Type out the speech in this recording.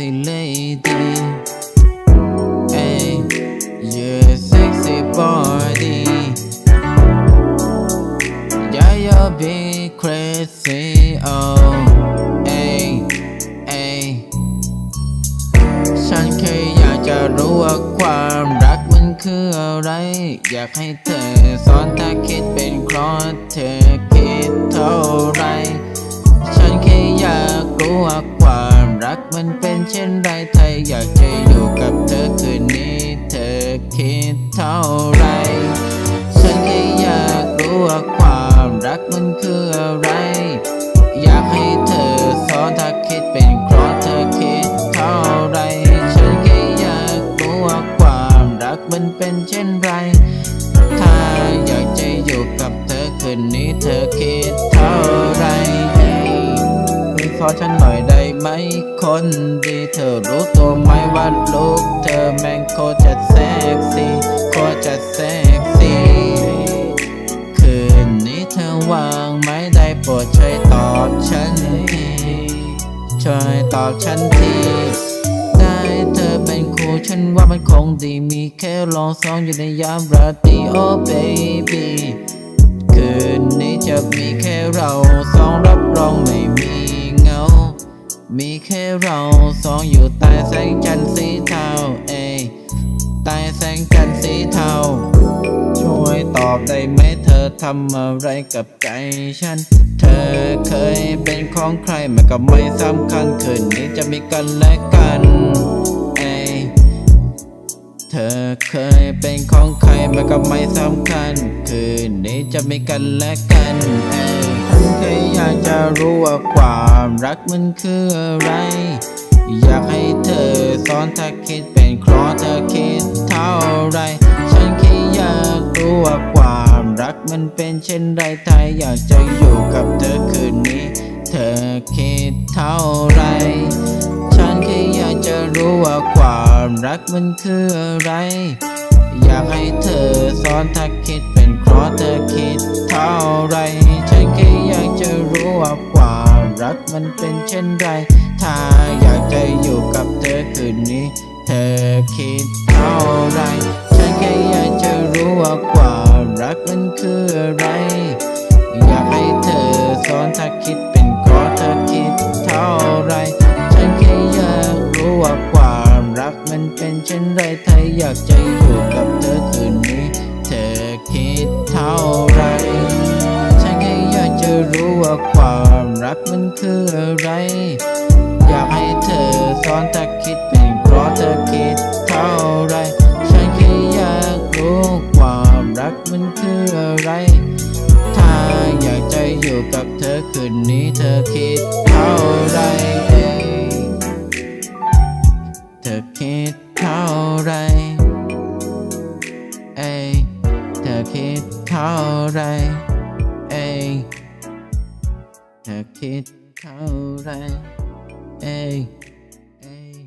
sexy lady Hey yeah sexy body Yeah you're big crazy oh Hey hey ฉันแค่อยากจะรู้ว่าความรักมันคืออะไร อยากให้เธอสอนถ้าคิดเป็นเพราะเธอคิดเท่าไร ฉันแค่อยากรู้ว่าความรักมันเป็น เช่นไรถ้าอยากจะอยู่กับเธอคืนนี้ เธอคิดเท่าไร ฉันแค่อยากรู้ว่าความรักมันคืออะไร อยากให้เธอสอนถ้าคิดเป็นเพราะเธอคิดเท่าไร ฉันแค่อยากรู้ว่าความรักมันเป็นเช่นไร ถ้าอยากจะอยู่กับเธอคืนนี้เธอ ฉันหน่อยได้ไหมคนดีเธอรู้ตัวไหมว่าลูกเธอแม่งโคจะเซ็กซี่โคจะเซ็กซี่คืนนี้เธอว่างไหมได้โปรดช่วยตอบฉันทีช่วยตอบฉันทีได้เธอเป็นครูฉันว่ามันคงดีมีแค่ลองสองอยู่ในยามราตรีโอ้ baby คืนนี้จะมีแค่เราสอง มีแค่เราสองอยู่ใต้แสงจันทร์สีเทาเอยใต้แสงจันทร์สีเทาช่วยตอบได้ไหมเธอทำอะไรกับใจฉัน เธอเคยเป็นของใครมันก็ไม่สำคัญคืนนี้จะมีกันและกันเอยเธอเคยเป็นของใครมันก็ไม่สำคัญ คืนนี้จะมีกันและกันเอยฉัน แค่อยากจะรู้ว่าความรักมันคืออะไร อยากให้เธอสอนถ้าคิดเป็นเพราะเธอคิดเท่าไร ฉันแค่อยากรู้ว่าความรักมันเป็นเช่นไรถ้าอยากจะอยู่กับเธอคืนนี้ เธอคิดเท่าไร ฉันแค่อยากจะรู้ว่าความรักมันคืออะไร อยากให้เธอสอนถ้าคิดเเป็นเช่นไร ถ้าอยากจะอยู่กับเธอคืนนี้ เธอคิดเท่าไร ฉันแค่อยากจะรู้ว่าความรักมันคืออะไร อยากให้เธอสอนถ้าคิดเป็นเพราะเธอคิดเท่าไร ฉันแค่อยากรู้ว่าความรักมันเป็นเช่นไรถ้าอยากจะอยู่กับเธอคืนนี้ เธอคิดเท่าไร มรักมันคืออะไร อยากให้เธอสอนถ้าคิดเป็นเพราะเธอคิดเท่าไร ฉันแค่อยากรู้ความรักมันคืออะไร ถ้าอยากจะอยู่กับเธอคืนนี้เธอคิดเท่าไร เธอคิดเท่าไรเอ้เธอคิดเท่าไรเอ้ ยเธอคิดเท่าไรเอ้ยเอ้ย